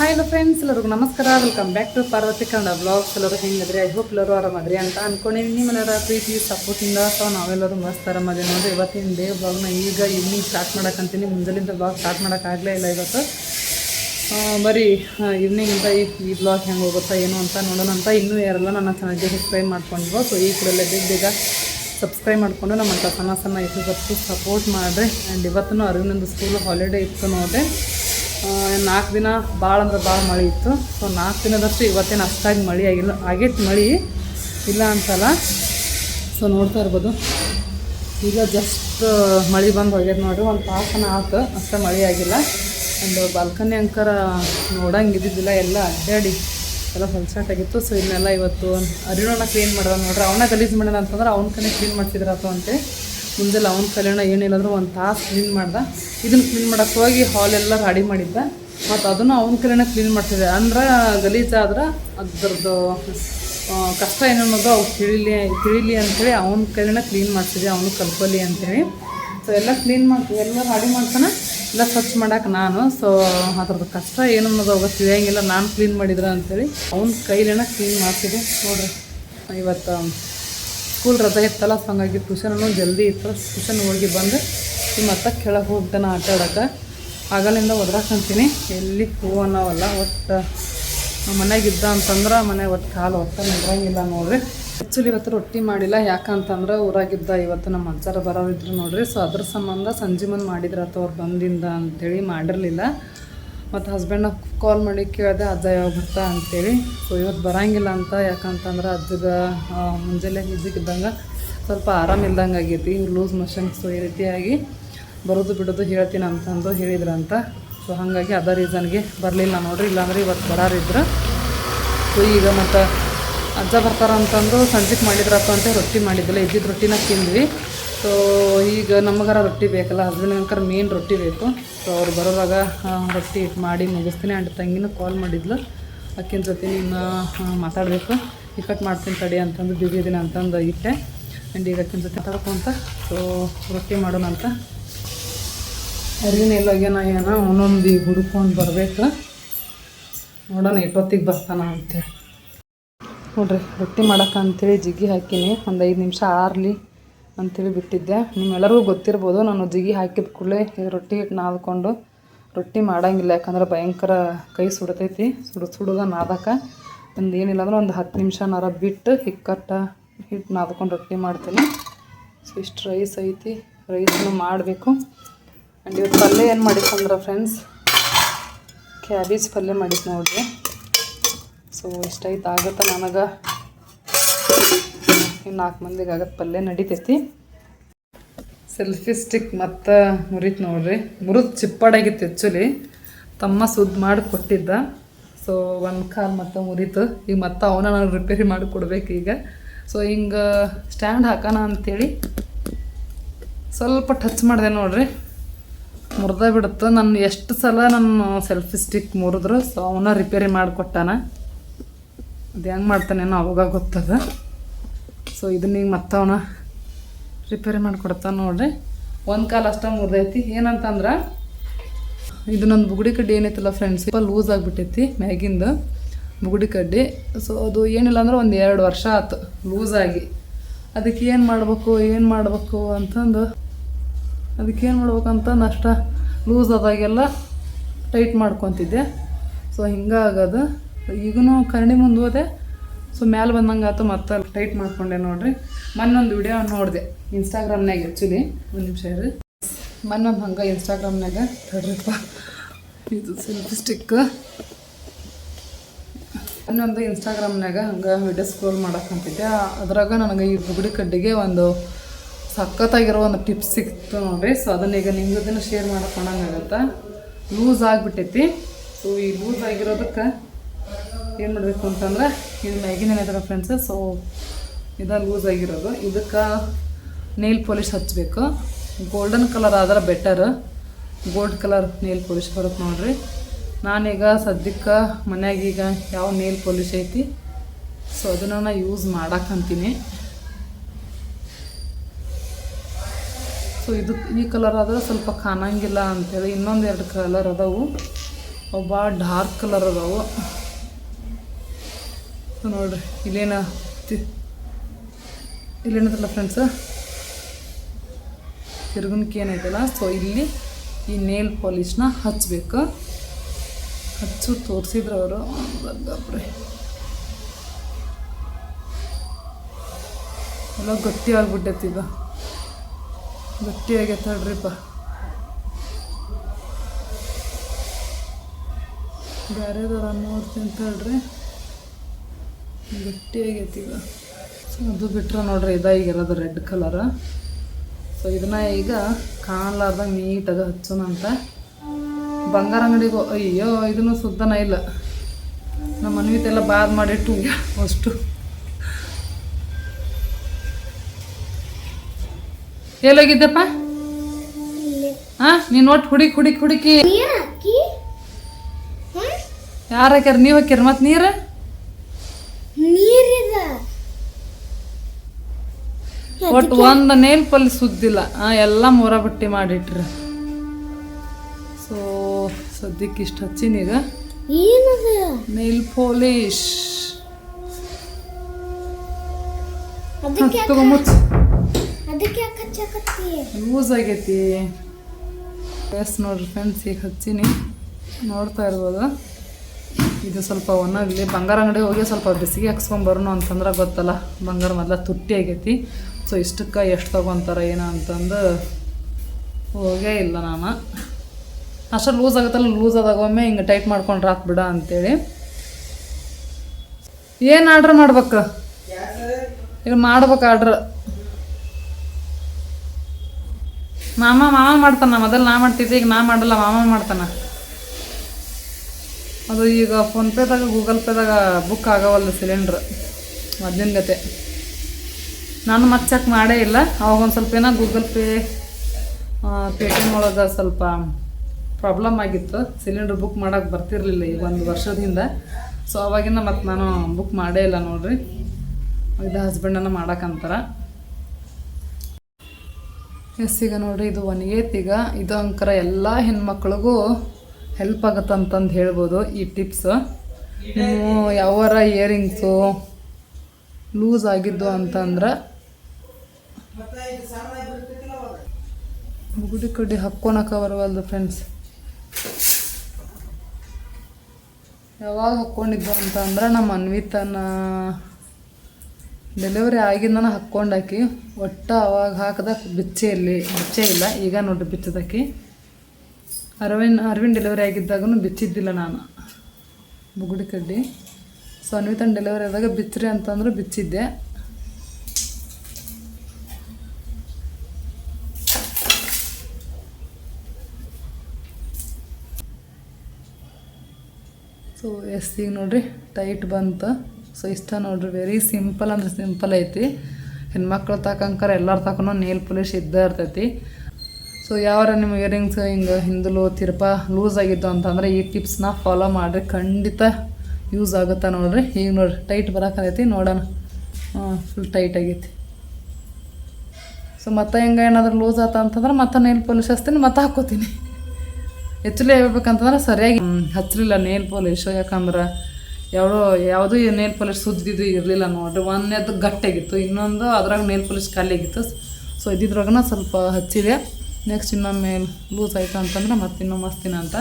Hi hello friends ಎಲ್ಲರಿಗೂ ನಮಸ್ಕಾರ. Welcome back to Parvati Kannada blogs ಎಲ್ಲರೂ ಹೆಂಗಿದ್ರಿ? ಐ ಹೋಪ್ ಎಲ್ಲರೂ ಆರಾಮದ್ರಿ ಅಂತ ಅನ್ಕೊಂಡಿನಿ ನಿಮ್ಮೆಲ್ಲರ ಪ್ರೀತಿ ಸಪೋರ್ಟಿಂದ ಸೊ ನಾವೆಲ್ಲರೂ ಮಸ್ತ್ ಆರಾಮಾದ್ರಿ ನೋಡಿ ಇವತ್ತಿನ ಡೇ ಬ್ಲಾಗ್ನ ಈಗ ಈವ್ನಿಂಗ್ ಸ್ಟಾರ್ಟ್ ಮಾಡೋಕ್ಕಂತೀನಿ ಮುಂಜಾನಿಂದ ಬ್ಲಾಗ್ ಸ್ಟಾರ್ಟ್ ಮಾಡೋಕ್ಕಾಗಲೇ ಇಲ್ಲ ಇವತ್ತು. ಬರೀ ಈವ್ನಿಂಗಿಂದ ಈ ಈ ಬ್ಲಾಗ್ ಹೆಂಗೆ ಹೋಗುತ್ತಾ ಏನು ಅಂತ ನೋಡೋಣ ಅಂತ ಇನ್ನೂ ಯಾರೆಲ್ಲ ನನ್ನ ಚಾನಲ್ಗೆ ಸಬ್ಸ್ಕ್ರೈಬ್ ಮಾಡ್ಕೊಂಡು ಸೊ ಈ ಕೂಡಲೇ ಬೇಗ ಬೇಗ ಸಬ್ಸ್ಕ್ರೈಬ್ ಮಾಡಿಕೊಂಡು ನಮ್ಮ ಅಂತ ಸಣ್ಣ ಸಣ್ಣ ಯೂಟ್ಯೂಬರ್ಸ್ಗೂ ಸಪೋರ್ಟ್ ಮಾಡಿರಿ. ಆ್ಯಂಡ್ ಇವತ್ತು ಅರಿವಿನೊಂದು ಸ್ಕೂಲ್ ಹಾಲಿಡೇ ಇತ್ತು ನೋಡಿದೆ ನಾಲ್ಕು ದಿನ ಭಾಳ ಅಂದ್ರೆ ಭಾಳ ಮಳೆ ಇತ್ತು. ಸೊ ನಾಲ್ಕು ದಿನದಷ್ಟು ಇವತ್ತೇನು ಅಷ್ಟಾಗಿ ಮಳೆ ಆಗಿಲ್ಲ, ಆಗೈತೆ ಮಳೆ. ಇಲ್ಲ ಅಂತಲ್ಲ. ಸೊ ನೋಡ್ತಾ ಇರ್ಬೋದು. ಈಗ ಜಸ್ಟ್ ಮಳೆ ಬಂದು ಹೋಗ್ಯದ ನೋಡ್ರಿ. ಒಂದು ತಾಸನ ಆತು ಅಷ್ಟೇ ಮಳೆ ಆಗಿಲ್ಲ. ಒಂದು ಬಾಲ್ಕನಿ ಅಂಕರ ನೋಡಂಗೆ ಇದ್ದಿದ್ದಿಲ್ಲ, ಎಲ್ಲ ಅಡ್ಡಾಡಿ ಎಲ್ಲ ಹೊಲ್ಸಾಟ್ ಆಗಿತ್ತು. ಸೊ ಇನ್ನೆಲ್ಲ ಇವತ್ತು ಅರಿಣನ ಕ್ಲೀನ್ ಮಾಡಿದ ನೋಡ್ರಿ. ಅವನ್ನ ಗಲೀಜು ಮಾಡ್ಯಾನ ಅಂತಂದ್ರೆ ಅವ್ನ ಕನೆ ಕ್ಲೀನ್ ಮಾಡ್ತಿದ್ರಾತು ಅಂತೇಳಿ. ಮುಂಜಾನೆ ಅವ್ನ ಕಲ್ಯಾಣ ಏನಿಲ್ಲ ಅಂದ್ರೆ ಒಂದು ತಾಸು ಕ್ಲೀನ್ ಮಾಡ್ದೆ. ಇದನ್ನು ಕ್ಲೀನ್ ಮಾಡಕ್ಕೆ ಹೋಗಿ ಹಾಲ್ ಎಲ್ಲ ರೆಡಿ ಮಾಡಿದ್ದ. ಮತ್ತು ಅದನ್ನು ಅವನ ಕಲ್ಯಾಣ ಕ್ಲೀನ್ ಮಾಡ್ತಿದ್ದೆ. ಅಂದ್ರೆ ಗಲೀಜಾದ್ರೆ ಅದ್ರದ್ದು ಕಷ್ಟ ಏನನ್ನೋದು ಅನ್ನೋದು ಅವು ತಿಳಿಲಿ ತಿಳಿಲಿ ಅಂತೇಳಿ ಅವನ ಕಲ್ಯಾಣ ಕ್ಲೀನ್ ಮಾಡ್ತಿದ್ದೆ ಅವನು ಕಲ್ಪಲಿ ಅಂತೇಳಿ. ಸೊ ಎಲ್ಲ ಕ್ಲೀನ್ ಮಾಡ್ತೀವಿ ಎಲ್ಲ ರೆಡಿ ಮಾಡ್ತಾನೆ. ಎಲ್ಲ ಸ್ವಚ್ಛ ಮಾಡೋಕೆ ನಾನು. ಸೊ ಅದ್ರದ್ದು ಕಷ್ಟ ಏನನ್ನೋದು ಅವಾಗ ತಿಳಿಯಂಗಿಲ್ಲ. ನಾನು ಕ್ಲೀನ್ ಮಾಡಿದ್ರೆ ಅಂತೇಳಿ ಅವ್ನ ಕೈಲೇನ ಕ್ಲೀನ್ ಮಾಡ್ತಿದ್ದೆ ನೋಡ್ರಿ. ಇವತ್ತು ಸ್ಕೂಲ್ ರಜೆ ಇತ್ತಲ್ಲ ಸೊ ಹಂಗಾಗಿ ಟ್ಯೂಷನೂ ಜಲ್ದಿ ಇತ್ತು. ಟ್ಯೂಷನ್ ಹೋಗಿ ಬಂದು ಮತ್ತೆ ಕೆಳಗೆ ಹೋಗ್ತಾನೆ ಆಟ ಆಡೋಕೆ. ಆಗಲಿಂದ ಒದ್ರಾಕಂತೀನಿ. ಎಲ್ಲಿ ಹೂ ಅನ್ನೋವಲ್ಲ, ಒಟ್ಟು ಮನೆಗಿದ್ದ ಅಂತಂದ್ರೆ ಮನೆ ಒಟ್ಟು ಕಾಲು ಒಟ್ಟು ನಿಂದ್ರಂಗಿಲ್ಲ ನೋಡ್ರಿ. ಆ್ಯಕ್ಚುಲಿ ಇವತ್ತು ರೊಟ್ಟಿ ಮಾಡಿಲ್ಲ, ಯಾಕಂತಂದ್ರೆ ಊರಾಗಿದ್ದ ಇವತ್ತು ನಮ್ಮ ಅಜ್ಜಾರು ಬರೋರಿದ್ರು ನೋಡ್ರಿ. ಸೊ ಅದ್ರ ಸಂಬಂಧ ಸಂಜೆ ಮುಂದೆ ಮಾಡಿದ್ರತ್ತ ಅವ್ರು ಬಂದಿಂದ ಅಂಥೇಳಿ ಮಾಡಿರಲಿಲ್ಲ. ಮತ್ತು ಹಸ್ಬೆಂಡ್ನ ಕಾಲ್ ಮಾಡಿ ಕೇಳಿದೆ, ಅಜ್ಜ ಯಾವಾಗ ಬರ್ತಾ ಅಂತೇಳಿ. ಸೊ ಇವತ್ತು ಬರಂಗಿಲ್ಲ ಅಂತ, ಯಾಕಂತಂದ್ರೆ ಅಜ್ಜಗ ಮುಂಜಾನೆ ಇದ್ದಕ್ಕಿದ್ದಂಗೆ ಸ್ವಲ್ಪ ಆರಾಮಿಲ್ದಂಗೆ ಆಗೈತಿ. ಲೂಸ್ ಮೋಷನ್ಸು ಈ ರೀತಿಯಾಗಿ ಬರೋದು ಬಿಡೋದು ಹೇಳ್ತೀನಿ ಅಂತಂದು ಹೇಳಿದ್ರಂತ ಸೊ ಹಾಗಾಗಿ ಅದ ರೀಸನ್ಗೆ ಬರಲಿಲ್ಲ ನೋಡ್ರಿ. ಇಲ್ಲಾಂದ್ರೆ ಇವತ್ತು ಬರಾರಿದ್ರು. ಸೊ ಈಗ ಮತ್ತು ಅಜ್ಜ ಬರ್ತಾರಂತಂದು ಸಂಜೆಗೆ ಮಾಡಿದ್ರಪ್ಪ ಅಂತ ರೊಟ್ಟಿ ಮಾಡಿದ್ದಿಲ್ಲ. ಇದ್ದಿದ್ದು ರೊಟ್ಟಿನ ತಿಂದ್ವಿ. ಸೊ ಈಗ ನಮಗಾರ ರೊಟ್ಟಿ ಬೇಕಲ್ಲ, ಹಸ್ಬೆಂಡ್ಗಂಕರ ಮೇನ್ ರೊಟ್ಟಿ ಬೇಕು. ಸೊ ಅವ್ರು ಬರೋವಾಗ ರೊಟ್ಟಿ ಮಾಡಿ ಮುಗಿಸ್ತೀನಿ. ಆ್ಯಂಡ್ ತಂಗಿನ ಕಾಲ್ ಮಾಡಿದ್ಲು. ಅಕ್ಕಿನ ಜೊತೆ ನೀನು ಮಾತಾಡಬೇಕು. ಕಟ್ ಮಾಡ್ತೀನಿ ತಡಿ ಅಂತಂದು ಬ್ಯುಸಿ ಅಂತಂದು ಇಟ್ಟೆ. ಆ್ಯಂಡ್ ಈಗ ಅಕ್ಕಿನ ಜೊತೆ ಮಾತಾಡ್ಕೊಂತ ಸೊ ರೊಟ್ಟಿ ಮಾಡೋಣ ಅಂತ. ಅರಿವಿನ ಎಲ್ಲೋಗ್ಯಾನ ಏನೋ ಒಂದೊಂದು ಹುಡ್ಕೊಂಡು ಬರಬೇಕು. ನೋಡೋಣ ಎಷ್ಟೊತ್ತಿಗೆ ಬರ್ತಾನ ಅಂತೇಳಿ ನೋಡ್ರಿ, ರೊಟ್ಟಿ ಮಾಡೋಕ್ಕಂತೇಳಿ ಜಿಗ್ಗಿ ಜಿಗಿ ಹಾಕೀನಿ. ಒಂದು ಐದು ನಿಮಿಷ ಆರಲಿ. ಅಂತೇಳಿ ಬಿಟ್ಟಿದ್ದೆ. ನಿಮ್ಮೆಲ್ಲರಿಗೂ ಗೊತ್ತಿರ್ಬೋದು, ನಾನು ಜಿಗಿ ಹಾಕಿದ ಕೂಡಲೇ ರೊಟ್ಟಿ ಹಿಟ್ಟು ನಾದ್ಕೊಂಡು ರೊಟ್ಟಿ ಮಾಡೋಂಗಿಲ್ಲ. ಯಾಕಂದ್ರೆ ಭಯಂಕರ ಕೈ ಸುಡತೈತಿ, ಸುಡು ಸುಡುಗ ನಾದಕ್ಕೆ ಒಂದು ಏನಿಲ್ಲ ಅಂದ್ರೆ ಒಂದು ಹತ್ತು ನಿಮಿಷ ನರ ಬಿಟ್ಟು ಹಿಕ್ಕಟ್ಟ ಹಿಟ್ಟು ನಾದ್ಕೊಂಡು ರೊಟ್ಟಿ ಮಾಡ್ತೀನಿ. ಸೊ ಇಷ್ಟು ರೈಸ್ ಐತಿ. ರೈಸನ್ನು ಮಾಡಬೇಕು. ಆ್ಯಂಡ್ ಇವತ್ತು ಪಲ್ಯ ಏನು ಮಾಡಿತ್ತಂದ್ರೆ ಫ್ರೆಂಡ್ಸ್ ಕ್ಯಾಬೇಜ್ ಪಲ್ಯ ಮಾಡಿತ್ತು ನೋಡಿರಿ. ಸೊ ಇಷ್ಟೈತೆ ಆಗುತ್ತೆ ನನಗೆ. ಇನ್ನು ನಾಲ್ಕು ಮಂದಿಗೆ ಆಗತ್ತೆ ಪಲ್ಯ ನಡಿತೈತಿ. ಸೆಲ್ಫಿ ಸ್ಟಿಕ್ ಮತ್ತು ಮುರಿತು ನೋಡ್ರಿ. ಮುರಿದು ಚಿಪ್ಪಾಡಾಗಿತ್ತು ಆ್ಯಕ್ಚುಲಿ ತಮ್ಮ ಸುದ್ದು ಮಾಡಿ ಕೊಟ್ಟಿದ್ದ. ಸೊ ಒಂದು ಕಾಲು ಮತ್ತು ಮುರಿತು. ಈಗ ಮತ್ತೆ ಅವನ ನಾನು ರಿಪೇರಿ ಮಾಡಿ ಕೊಡ್ಬೇಕು ಈಗ. ಸೊ ಹಿಂಗೆ ಸ್ಟ್ಯಾಂಡ್ ಹಾಕೋಣ ಅಂಥೇಳಿ ಸ್ವಲ್ಪ ಟಚ್ ಮಾಡಿದೆ ನೋಡ್ರಿ. ಮುರಿದ ಬಿಡುತ್ತೆ ನಾನು ಎಷ್ಟು ಸಲ ನನ್ನ ಸೆಲ್ಫಿ ಸ್ಟಿಕ್ ಮುರಿದ್ರು ಸೊ ಅವನ ರಿಪೇರಿ ಮಾಡಿಕೊಟ್ಟಾನ. ಅದು ಹೆಂಗೆ ಮಾಡ್ತಾನೇನೋ ಅವಾಗ ಗೊತ್ತದ. ಸೊ ಇದನ್ನ ಈಗ ಮತ್ತವನ ರಿಪೇರಿ ಮಾಡಿಕೊಡ್ತಾನೆ ನೋಡ್ರಿ. ಒಂದು ಕಾಲು ಅಷ್ಟ ಮುರಿದೈತಿ. ಏನಂತಂದ್ರೆ, ಇದು ನನ್ನ ಬುಗುಡಿ ಕಡ್ಡಿ ಏನೈತಲ್ಲ ಫ್ರೆಂಡ್ಸ್ ಸ್ವಲ್ಪ ಲೂಸ್ ಆಗಿಬಿಟ್ಟೈತಿ ಮ್ಯಾಗಿಂದ ಬುಗುಡಿ ಕಡ್ಡಿ. ಸೊ ಅದು ಏನಿಲ್ಲ ಅಂದ್ರೆ ಒಂದು ಎರಡು ವರ್ಷ ಆಯ್ತು ಲೂಸಾಗಿ ಅದಕ್ಕೆ ಏನು ಮಾಡಬೇಕು ಏನು ಮಾಡಬೇಕು ಅಂತಂದು, ಅದಕ್ಕೆ ಏನು ಮಾಡ್ಬೇಕಂತ ನಷ್ಟ ಲೂಸ್ ಆದಾಗೆಲ್ಲ ಟೈಟ್ ಮಾಡ್ಕೊತಿದ್ದೆ. ಸೊ ಹಿಂಗಾಗೋದು ಈಗೂ ಕರ್ಣಿ ಮುಂದೆ ಹೋದೆ. ಸೊ ಮ್ಯಾಲೆ ಬಂದಂಗೆ ಆಯ್ತು ಮತ್ತೆ ಟೈಟ್ ಮಾಡ್ಕೊಂಡೆ ನೋಡ್ರಿ. ಮೊನ್ನೊಂದು ವಿಡಿಯೋ ನೋಡಿದೆ. ಇನ್ಸ್ಟಾಗ್ರಾಮ್ನಾಗ ಆ್ಯಕ್ಚುಲಿ ಒಂದು ನಿಮಿಷ ಇರಿ ಮೊನ್ನೊಂದು ಹಂಗೆ ಇನ್ಸ್ಟಾಗ್ರಾಮ್ನಾಗ ತಡ್ರಪ್ಪ ಇದು ಸೆಲ್ಫಿ ಸ್ಟಿಕ್ ಇನ್ನೊಂದು ಇನ್ಸ್ಟಾಗ್ರಾಮ್ನಾಗ ಹಂಗೆ ವಿಡಿಯೋ ಸ್ಕ್ರೋಲ್ ಮಾಡಕ್ಕಂತಿದ್ದೆ ಅದ್ರಾಗ ನನಗೆ ಈ ಬುಗುಡಿ ಕಡ್ಡಿಗೆ ಒಂದು ಸಖತ್ತಾಗಿರೋ ಒಂದು ಟಿಪ್ಸ್ ಸಿಕ್ತು ನೋಡಿರಿ. ಸೊ ಅದನ್ನ ಈಗ ನಿಮ್ಮ ಜೊತೆ ಶೇರ್ ಮಾಡ್ಕೊಳಂಗಾಗತ್ತೆ ಲೂಸ್ ಆಗಿಬಿಟ್ಟೈತಿ. ಸೊ ಈ ಲೂಸ್ ಆಗಿರೋದಕ್ಕೆ ಏನು ಮಾಡಬೇಕು ಅಂತಂದ್ರೆ ಇದು ಮ್ಯಾಗಿನ ಏನೈತಲ್ಲ ಫ್ರೆಂಡ್ಸ್ ಸೊ ಇದು ಲೂಸ್ ಆಗಿರೋದು. ಇದಕ್ಕೆ ನೇಲ್ ಪಾಲಿಶ್ ಹಚ್ಚಬೇಕು ಗೋಲ್ಡನ್ ಕಲರ್ ಆದ್ರೆ better gold colour nail polish ಬರುತ್ತೆ ನೋಡ್ರಿ. ನಾನೀಗ ಸದ್ಯಕ್ಕೆ ಮನ್ಯಾಗ ಈಗ ಯಾವ ನೇಲ್ ಪಾಲಿಶ್ ಐತಿ ಸೊ ಅದನ್ನು ನಾನು ಯೂಸ್ ಮಾಡಕ್ಕಂತೀನಿ ಸೊ ಇದು ಈ ಕಲರ್ ಆದ್ರೆ ಸ್ವಲ್ಪ ಕಾಣಂಗಿಲ್ಲ ಅಂತೇಳಿ ಇನ್ನೊಂದು ಎರಡು ಕಲರ್ ಅದಾವು. ಭಾಳ ಡಾರ್ಕ್ ಕಲರ್ ಅದಾವು. ನೋಡ್ರಿ. ಇಲ್ಲೇನ ಇಲ್ಲೇನದಲ್ಲ ಫ್ರೆಂಡ್ಸ ತಿರುಗುನ್ಕೆ ಏನೈತಲ್ಲ ಸೊ ಇಲ್ಲಿ ಈ ನೇಲ್ ಪಾಲಿಶ್ನ ಹಚ್ಚಬೇಕು ಹಚ್ಚು ತೋರಿಸಿದ್ರು ಅವರು. ಬಗ್ಗಪ್ರೆ ಎಲ್ಲ ಗಟ್ಟಿ ಆಗ್ಬಿಟ್ಟೈತಿ ಈಗ ಗಟ್ಟಿ ಆಗೈತೆ ಹೇಳ್ರಿಪ್ಪ ಬೇರೆದವ್ರ ನೋಡ್ತೀನಿ ತಡ್ರಿ ಗಟ್ಟಿ ಆಗೈತಿ ಈಗ. ಸೊ ಅದು ಬಿಟ್ಟರೆ ನೋಡ್ರಿ ಇದ ಈಗ ಇರೋದು ರೆಡ್ ಕಲರ್ ಸೊ ಇದನ್ನ ಈಗ ಕಾಣಲಾರ್ದಂಗೆ ನೀಟಾಗಿ ಹಚ್ಚೋಣ ಅಂತ. ಬಂಗಾರ ಅಂಗಡಿಗೆ ಅಯ್ಯೋ ಇದನ್ನು ಸುದ್ದನ ಇಲ್ಲ. ನಮ್ಮ ಮನವಿತೆಲ್ಲ ಬಾದ್ ಮಾಡಿಟ್ಟು ಅಷ್ಟು. ಎಲ್ಲೋಗಿದ್ದಪ್ಪ? ಹಾ ನೀನು ಒಟ್ಟು ಹುಡುಕಿ ಹುಡುಕಿ ಹುಡುಕಿ? ಯಾರು ಹಾಕ್ಯಾರ? ನೀವು ಹಾಕ್ಯಾರ ಮತ್ತೆ ನೀರು? ಒಟ್ಟು ಒಂದು ನೇಲ್ ಪಲ್ಲಿ ಸುದ್ದಿಲ್ಲ. ಎಲ್ಲ ಮೊರ ಬಟ್ಟೆ ಮಾಡಿಟ್ರಿ. ಸೊ ಸದ್ಯಕ್ಕೆ ಇಷ್ಟು ಹಚ್ಚಿನೀಗ ಈಗ. ನೇಲ್ ಪೋಲಿಶ್ ಲೂಸ್ ಆಗೈತಿ. ಎಸ್ ನೋಡ್ರಿ ಫ್ರೆಂಡ್ಸ್ ಈಗ ಹಚ್ಚಿನಿ. ನೋಡ್ತಾ ಇರ್ಬೋದು? ಇದು ಸ್ವಲ್ಪ ಒಣಗಲಿ ಬಂಗಾರ ಅಂಗಡಿ ಹೋಗಿ ಸ್ವಲ್ಪ ಬಿಸಿಗೆ ಹಾಕ್ಸ್ಕೊಂಬರೋಣ ಅಂತಂದ್ರೆ ಗೊತ್ತಲ್ಲ. ಬಂಗಾರ ಮೊದಲ ತುಟ್ಟಿ ಆಗೈತಿ. ಸೊ ಇಷ್ಟಕ್ಕೆ ಎಷ್ಟು ತೊಗೊತಾರೆ ಏನೋ ಅಂತಂದು ಹೋಗೇ ಇಲ್ಲ ನಾನು. ಅಷ್ಟು ಲೂಸ್ ಆಗುತ್ತಲ್ಲ ಲೂಸ್ ಆದಾಗ ಒಮ್ಮೆ ಹಿಂಗೆ ಟೈಟ್ ಮಾಡ್ಕೊಂಡ್ರೆ ಹಾಕ್ಬಿಡ ಬಿಡ ಅಂತೇಳಿ. ಏನು ಆರ್ಡ್ರ್ ಮಾಡ್ಬೇಕು? ಈಗ ಮಾಡ್ಬೇಕು ಆರ್ಡ್ರ್ ಮಾಮ ಮಾಮ ಮಾಡ್ತಾನ, ಮೊದಲು ನಾ ಮಾಡ್ತಿದ್ದೆ, ಈಗ ನಾ ಮಾಡಲ್ಲ ಮಾಮ ಮಾಡ್ತಾನ. ಅದು ಈಗ ಫೋನ್ಪೇದಾಗ ಗೂಗಲ್ ಪೇದಾಗ ಬುಕ್ ಆಗವಲ್ಲ ಸಿಲಿಂಡ್ರ್ ಮೊದ್ಲಿನ ಗತೆ. ನಾನು ಮತ್ತೆ ಚೆಕ್ ಮಾಡೇ ಇಲ್ಲ. ಅವಾಗ ಒಂದು ಸ್ವಲ್ಪ ಏನೋ Google pay Paytm ಒಳಗೆ ಸ್ವಲ್ಪ ಪ್ರಾಬ್ಲಮ್ ಆಗಿತ್ತು. ಸಿಲಿಂಡ್ರ್ ಬುಕ್ ಮಾಡೋಕೆ ಬರ್ತಿರ್ಲಿಲ್ಲ ಈಗ ಒಂದು ವರ್ಷದಿಂದ. ಸೊ ಅವಾಗಿನ ಮತ್ತು ನಾನು ಬುಕ್ ಮಾಡೇ ಇಲ್ಲ ನೋಡ್ರಿ. ಇದು ಹಸ್ಬೆಂಡನ್ನು ಮಾಡಕ್ಕಂತಾರ ಎಸ್ ಈಗ ನೋಡ್ರಿ, ಇದು ಒಣಗೇತೀಗ ಇದು ಅಂಕರ ಎಲ್ಲ ಹೆಣ್ಮಕ್ಳಿಗೂ ಹೆಲ್ಪ್ ಆಗುತ್ತೆ ಅಂತಂದು ಹೇಳ್ಬೋದು ಈ ಟಿಪ್ಸ್ ನೀವು ಯಾವರ ಇಯರಿಂಗ್ಸು ಲೂಸ್ ಆಗಿದ್ದು ಅಂತಂದ್ರೆ ಗುಡಿ ಕಡ್ಡಿ ಹಾಕ್ಕೊಳಕ ಬರವಲ್ದು ಫ್ರೆಂಡ್ಸ್ ಯಾವಾಗ ಹಾಕ್ಕೊಂಡಿದ್ದು ಅಂತ ಅಂದ್ರೆ ನಮ್ಮ ಅನ್ವಿತನ ಡೆಲಿವರಿ ಆಗಿಂದನ ಹಾಕ್ಕೊಂಡಾಕಿ, ಒಟ್ಟು ಅವಾಗ ಹಾಕಿದ ಬಿಚ್ಚೆ ಇಲ್ಲಿ, ಬಿಚ್ಚೆ ಇಲ್ಲ, ಈಗ ನೋಡಿ ಬಿಚ್ಚದಾಕಿ ಅರವಿಂದ್ ಅರವಿಂದ್ ಡೆಲಿವರಿ ಆಗಿದ್ದಾಗೂ ಬಿಚ್ಚಿದ್ದಿಲ್ಲ ನಾನು. ಬುಗುಡಿ ಕಡ್ಡಿ. ಸೊ ಅನ್ವಿತನ ಡೆಲಿವರಿ ಆದಾಗ ಬಿಚ್ಚರಿ ಅಂತಂದ್ರೆ ಬಿಚ್ಚಿದ್ದೆ. ಸೊ ಎಸ್ ಈಗ ನೋಡ್ರಿ ಟೈಟ್ ಬಂತು. ಸೊ ಇಷ್ಟ ನೋಡ್ರಿ ವೆರಿ ಸಿಂಪಲ್ ಅಂದ್ರೆ ಸಿಂಪಲ್ ಐತಿ. ಹೆಣ್ಮಕ್ಳು ತಕಂಕರ ಎಲ್ಲರ ತಕೊಂಡು ನೇಲ್ ಪೊಲಿಶ್ ಇದ್ದೇ ಇರ್ತೈತಿ. ಸೊ ಯಾವಾರ ನಿಮ್ಮ ಇಯರಿಂಗ್ಸ್ ಹಿಂಗೆ ಹಿಂದಲು ತಿರುಪ ಲೂಸ್ ಆಗಿದ್ದು ಅಂತಂದ್ರೆ ಈ ಟಿಪ್ಸ್ನ ಫಾಲೋ ಮಾಡಿರಿ. ಖಂಡಿತ ಯೂಸ್ ಆಗುತ್ತೆ ನೋಡ್ರಿ. ಈಗ ನೋಡ್ರಿ ಟೈಟ್ ಬರೋಕೈತಿ ನೋಡೋಣ. ಫುಲ್ ಟೈಟ್ ಆಗೈತಿ. ಸೊ ಮತ್ತೆ ಹೆಂಗೆ ಏನಾದರೂ ಲೂಸ್ ಆತ ಅಂತಂದ್ರೆ ಮತ್ತೆ ನೇಲ್ ಪೊಲೀಸ್ ಹಚ್ತೀನಿ, ಮತ್ತೆ ಹಾಕೋತೀನಿ. ಆ್ಯಕ್ಚುಲಿ ಹೇಳ್ಬೇಕಂತಂದ್ರೆ ಸರಿಯಾಗಿ ಹ್ಮ್, ಹಚ್ಚಲಿಲ್ಲ ನೇಲ್ ಪಾಲಿಶ್ ಯಾಕಂದ್ರೆ ಯಾವುದೋ ಯಾವುದೂ ನೇಲ್ ಪಾಲಿಶ್ ಸುದ್ದಿದ್ದು ಇರಲಿಲ್ಲ ನೋಡ್ರಿ. ಒಂದನೇದು ಗಟ್ಟಿಯಾಗಿತ್ತು ಇನ್ನೊಂದು ಅದ್ರಾಗ ನೇಲ್ ಪಾಲಿಶ್ ಖಾಲಿ ಆಗಿತ್ತು ಸೊ ಇದ್ದಿದ್ರಾಗನ ಸ್ವಲ್ಪ ಹಚ್ಚಿದೆ. ನೆಕ್ಸ್ಟ್ ಇನ್ನೊಮ್ಮೆ ಲೂಸ್ ಆಯ್ತು ಅಂತಂದ್ರೆ ಮತ್ತೆ ಇನ್ನೊಮ್ಮೆ ಮಸ್ತಿನ ಅಂತ.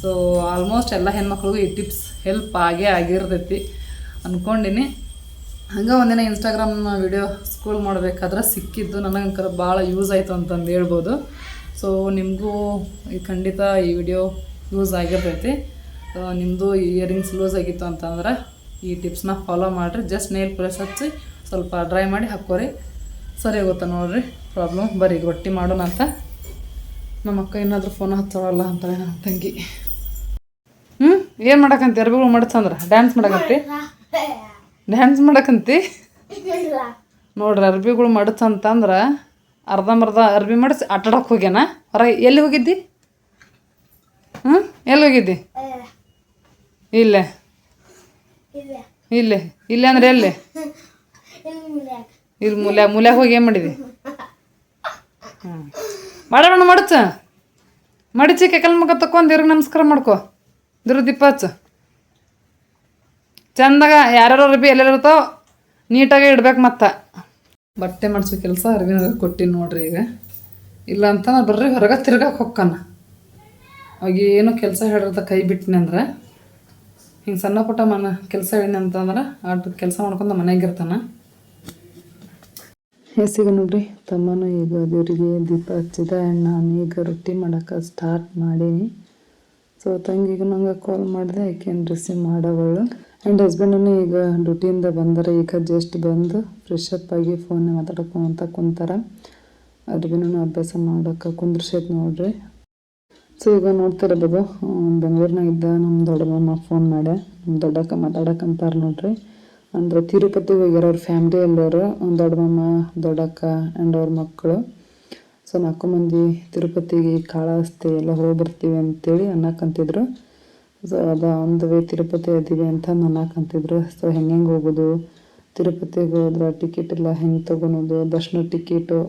ಸೊ ಆಲ್ಮೋಸ್ಟ್ ಎಲ್ಲ ಹೆಣ್ಮಕ್ಳಿಗೂ ಈ ಟಿಪ್ಸ್ ಹೆಲ್ಪ್ ಆಗೇ ಆಗಿರ್ತೈತಿ ಅಂದ್ಕೊಂಡಿನಿ ಹಂಗೆ ಒಂದಿನ ಇನ್ಸ್ಟಾಗ್ರಾಮ್ ವಿಡಿಯೋ ಸ್ಕ್ರೋಲ್ ಮಾಡಬೇಕಾದ್ರೆ ಸಿಕ್ಕಿದ್ದು ನನಗಂಕರ ಭಾಳ ಯೂಸ್ ಆಯಿತು ಅಂತಂದು ಹೇಳ್ಬೋದು. ಸೊ ನಿಮಗೂ ಈ ಖಂಡಿತ ಈ ವಿಡಿಯೋ ಯೂಸ್ ಆಗಿರ್ತೈತಿ. ನಿಮ್ಮದು ಇಯರಿಂಗ್ಸ್ ಲೂಸ್ ಆಗಿತ್ತು ಅಂತಂದ್ರೆ ಈ ಟಿಪ್ಸ್ನ ಫಾಲೋ ಮಾಡಿರಿ. ಜಸ್ಟ್ ನೇಲ್ ಪ್ರೆಸ್ ಹಚ್ಚಿ ಸ್ವಲ್ಪ ಡ್ರೈ ಮಾಡಿ ಹಾಕೋರಿ. ಸರಿ ಹೋಗುತ್ತೆ ನೋಡಿರಿ. ಪ್ರಾಬ್ಲಮ್ ಬರೀ ರೊಟ್ಟಿ ಮಾಡೋಣ ಅಂತ. ನಮ್ಮ ಅಕ್ಕ ಏನಾದರೂ ಫೋನ್ ಹಚ್ಚೋಳಲ್ಲ ಅಂತಾಳೆ ನಮ್ಮ ತಂಗಿ. ಹ್ಞೂ ಏನು ಮಾಡಕ್ಕಂತ ಅರ್ಬಿಗಳು ಮಾಡ್ಸಂದ್ರೆ ಡ್ಯಾನ್ಸ್ ಮಾಡಕಂತಿ? ಡ್ಯಾನ್ಸ್ ಮಾಡಕಂತಿ? ನೋಡ್ರಿ ಅರ್ಬಿಗಳು ಮಡಚ ಅಂತಂದ್ರೆ ಅರ್ಧಂಬರ್ಧ ಅರ್ಬಿ ಮಡಿಸಿ ಆಟಾಡಕ್ಕೆ ಹೋಗ್ಯಾನ? ಹೊರ ಎಲ್ಲಿ ಹೋಗಿದ್ದಿ? ಹ್ಞೂ ಎಲ್ಲಿ ಹೋಗಿದ್ದಿ ಇಲ್ಲೇ? ಇಲ್ಲೇ. ಇಲ್ಲೇ? ಅಂದ್ರೆ ಎಲ್ಲಿ? ಇಲ್ಲಿ ಮೂಲ್ಯಾಗ. ಮೂಲ್ಯಾಗ ಹೋಗಿ ಏನು ಮಾಡಿದಿ? ಹ್ಞೂ ಮಾಡೋಣ ಮಡಚ. ಮಡಿಚಿ ಕೆಕಲ್ ಮಗ ತಕೊಂಡು ಇವ್ರಿಗೆ ನಮಸ್ಕಾರ ಮಾಡ್ಕೊ. ಇದ್ರ ದೀಪ ಹಚ್ಚ. ಚಂದಾಗ ಯಾರ್ಯಾರು ಅರ್ಬಿ ಎಲ್ಲೆಲ್ಲಿರ್ತಾವ ನೀಟಾಗಿ ಇಡ್ಬೇಕು ಮತ್ತೆ. ಬಟ್ಟೆ ಮಾಡಿಸೋ ಕೆಲಸ ಅರ್ವಿನ ಕೊಟ್ಟಿನಿ ನೋಡ್ರಿ ಈಗ. ಇಲ್ಲ ಅಂತ ನಾ ಬರ್ರಿ ಹೊರಗೆ ತಿರ್ಗಾಕ್ ಹೊಕ್ಕನ ಅವಾಗ ಏನೋ ಕೆಲಸ ಹೇಳಿರ್ತ ಕೈ ಬಿಟ್ಟಿನಿ ಅಂದ್ರೆ. ಹಿಂಗೆ ಸಣ್ಣ ಪುಟ್ಟ ಮನ ಕೆಲಸ ಹೇಳಿನಿ ಅಂತಂದ್ರೆ ಆಟ ಕೆಲಸ ಮಾಡ್ಕೊಂಡು ಮನೆಯಾಗಿರ್ತಾನೆ ಹೆಸಿಗ ನೋಡ್ರಿ, ತಮ್ಮನು ಈಗ ದೇವರಿಗೆ ದೀಪ ಹಚ್ಚಿದ ನಾನು ಈಗ ರೊಟ್ಟಿ ಮಾಡೋಕೆ ಸ್ಟಾರ್ಟ್ ಮಾಡೀನಿ. ಸೊ ತಂಗಿಗೆ ನಂಗೆ ಕಾಲ್ ಮಾಡಿದೆ ಆಕೆನು ರಿಸೀವ್ ಮಾಡೋವಳು. ಆ್ಯಂಡ್ ಹಸ್ಬೆಂಡನ್ನು ಈಗ ಡ್ಯೂಟಿಯಿಂದ ಬಂದರೆ, ಈಗ ಜಸ್ಟ್ ಬಂದು ಫ್ರೆಶ್ ಅಪ್ ಆಗಿ ಫೋನ್ ಮಾತಾಡ್ಕೊಂತ ಕುಂತಾರ. ಅರ್ಬಿನೂ ಅಭ್ಯಾಸ ಮಾಡೋಕೆ ಕುಂದ್ರಿಸೈತೆ ನೋಡ್ರಿ. ಸೊ, ಈಗ ನೋಡ್ತಿರ್ಬೋದು ಬೆಂಗಳೂರಿನಾಗ ಇದ್ದ ನಮ್ಮ ದೊಡ್ಡಮ್ಮ ಫೋನ್ ಮಾಡ್ಯ. ನಮ್ಮ ದೊಡ್ಡಕ್ಕ ಮಾತಾಡಕ್ಕಂತಾರೆ ನೋಡ್ರಿ. ಅಂದ್ರೆ ತಿರುಪತಿ ಹೋಗ್ಯಾರ ಅವ್ರ ಫ್ಯಾಮ್ಲಿ ಎಲ್ಲರು ದೊಡ್ಡಮ್ಮ ದೊಡ್ಡಕ್ಕ ಆ್ಯಂಡ್ ಅವ್ರ ಮಕ್ಕಳು. ಸೊ, ನಾಲ್ಕು ಮಂದಿ ತಿರುಪತಿಗೆ ಕಾಳಹಸ್ತಿ ಎಲ್ಲ ಹೋಗಿ ಬರ್ತೀವಿ ಅಂತೇಳಿ ಅನ್ನಕ್ಕಂತಿದ್ರು ಸೊ, ಅದ ಒಂದು ವೇ ತಿರುಪತಿ ಅದೀವಿ ಅಂತ ಅನ್ನಕ್ಕಂತಿದ್ರು ಸೊ, ಹೆಂಗೆ ಹೆಂಗೆ ಹೋಗೋದು? ತಿರುಪತಿಗೆ ಹೋದ್ರೆ ಟಿಕೆಟ್ ಎಲ್ಲ ಹೆಂಗೆ ತೊಗೊಳೋದು? ದರ್ಶನ ಟಿಕೆಟು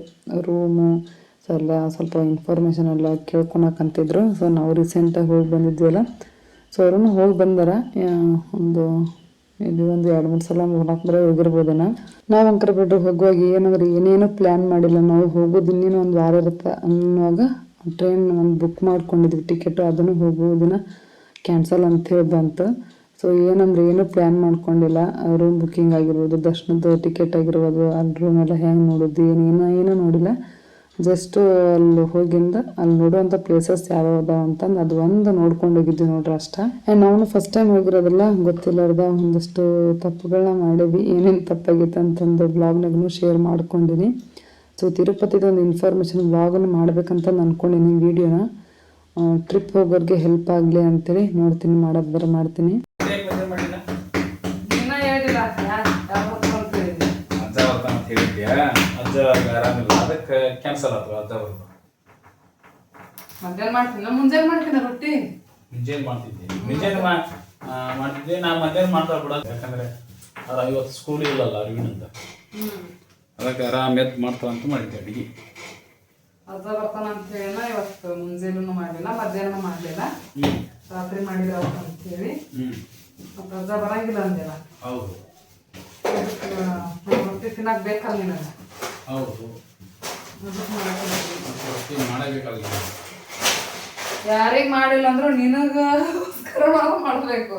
ರೂಮು ಸೊ ಎಲ್ಲ ಸ್ವಲ್ಪ ಇನ್ಫಾರ್ಮೇಷನ್ ಎಲ್ಲ ಕೇಳ್ಕೊಳಕಂತಿದ್ರು ಸೊ ನಾವು ರೀಸೆಂಟಾಗಿ ಹೋಗಿ ಬಂದಿದ್ವಲ್ಲ? ಸೊ ಅವ್ರೂ ಹೋಗಿ ಬಂದಾರ. ಒಂದು, ಇದು ಒಂದು ಎರಡು, ಮೂರು ಸಲ ನೋಡಕ್ಕೆ ಬರೋ ನಾವು ಅಂಕರ್ ಬಿಡ್ರಿ ಹೋಗುವಾಗ ಏನಂದ್ರೆ ಏನೇನು ಪ್ಲ್ಯಾನ್ ಮಾಡಿಲ್ಲ. ನಾವು ಹೋಗೋದು ಇನ್ನೇನು ಒಂದು ವಾರ ಇರುತ್ತೆ ಅನ್ನುವಾಗ ಟ್ರೈನ್ ಒಂದು ಬುಕ್ ಮಾಡ್ಕೊಂಡಿದ್ವಿ. ಟಿಕೆಟು ಅದನ್ನು ಹೋಗುವುದಿನ ದಿನ ಕ್ಯಾನ್ಸಲ್ ಅಂತೇಳಿ ಬಂತು. ಸೊ ಏನಂದ್ರೆ ಏನು ಪ್ಲ್ಯಾನ್ ಮಾಡ್ಕೊಂಡಿಲ್ಲ. ರೂಮ್ ಬುಕ್ಕಿಂಗ್ ಆಗಿರ್ಬೋದು ದರ್ಶನದ ಟಿಕೆಟ್ ಆಗಿರ್ಬೋದು ಅಲ್ಲಿ ರೂಮ್ ಎಲ್ಲ ಹೆಂಗೆ ನೋಡೋದು, ಏನು, ಏನೋ, ಏನೂ ನೋಡಿಲ್ಲ. ಜಸ್ಟ್ ಅಲ್ಲಿ ಹೋಗಿಂದ ಅಲ್ಲಿ ನೋಡುವಂಥ ಪ್ಲೇಸಸ್ ಯಾವ್ಯಾವ ಅದಾವ ಅಂತಂದು ಅದು ಒಂದು ನೋಡ್ಕೊಂಡು ಹೋಗಿದ್ವಿ ನೋಡ್ರಿ ಅಷ್ಟೇ. ಆ್ಯಂಡ್ ನಾವು ಫಸ್ಟ್ ಟೈಮ್ ಹೋಗಿರೋದಿಲ್ಲ ಗೊತ್ತಿಲ್ಲಾರ್ದ ಒಂದಷ್ಟು ತಪ್ಪುಗಳನ್ನ ಮಾಡಿದ್ವಿ. ಏನೇನು ತಪ್ಪಾಗಿತ್ತು ಅಂತಂದು ಬ್ಲಾಗ್ನಾಗೂ ಶೇರ್ ಮಾಡ್ಕೊಂಡಿನಿ. ಸೊ ತಿರುಪತಿದ ಒಂದು ಇನ್ಫಾರ್ಮೇಷನ್ ಬ್ಲಾಗನ್ನು ಮಾಡ್ಬೇಕಂತ ಅನ್ಕೊಂಡಿನಿ ವಿಡಿಯೋನ ಟ್ರಿಪ್ ಹೋಗೋರಿಗೆ ಹೆಲ್ಪ್ ಆಗಲಿ ಅಂತೇಳಿ ನೋಡ್ತೀನಿ ಮಾಡೋದು ಬರ ಮಾಡ್ತೀನಿ. ಅಜ್ಜ ಆರಾಮಿಲ್ಲ ಅದಕ್ಕೆ ಕ್ಯಾನ್ಸಲ್ ಆಯ್ತು ಅಜ್ಜ ಬರ್ತಾನ ಮಧ್ಯಾಹ್ನ ಮಾಡ್ತೀನಿ. ನಾ ಮುಂಜಾನೆ ಮಾಡ್ತೀನಿ ರೊಟ್ಟಿ. ಮುಂಜಾನೆ ಮಾಡ್ತಿದ್ದೆ. ಮುಂಜಾನೆ ಮಾ ಮಾಡಿದ್ದೆ ಮಾಡ್ತಿದ್ದೆ. ನಾ ಮಧ್ಯಾಹ್ನ ಮಾಡ್ತಾ ಬಿಡ. ಯಾಕಂದ್ರೆ ಅದ ಇವತ್ತು ಸ್ಕೂಲ್ ಇಲ್ಲಲ್ಲ ಅರಿವಿನಂತ ಅದಕ್ಕೆ ಆರಾಮ್ ಎದ್ದು ಮಾಡ್ತಾ ಅಂತ ಮಾಡಿದ್ದೆ ಅಡಿಗೆ. ಅರ್ಧ ಬರ್ತಾನ ಅಂತ ಹೇಳಿನ ಇವತ್ತು ಮುಂಜಾನೂ ಮಾಡಲಿಲ್ಲ ಮಧ್ಯಾಹ್ನ ಮಾಡಲಿಲ್ಲ. ರಾತ್ರಿ ಮಾಡಿದ್ರ ಅಂತ ಹೇಳಿ. ಮತ್ತೆ ಅರ್ಧ ಬರಂಗಿಲ್ಲ ಅಂದಿಲ್ಲ. ಹೌದು. ರೊಟ್ಟಿ ತಿನ್ನಕ್ ಬೇಕಲ್ಲ ನಿನಗೆ? ಹೌದು. ಮಾಡಬೇಕಲ್ಲ ಯಾರಿಗ್ ಮಾಡಿಲ್ಲ ಅಂದ್ರೂ ನಿನಗೋಸ್ಕರ ಮಾಡ್ಬೇಕು.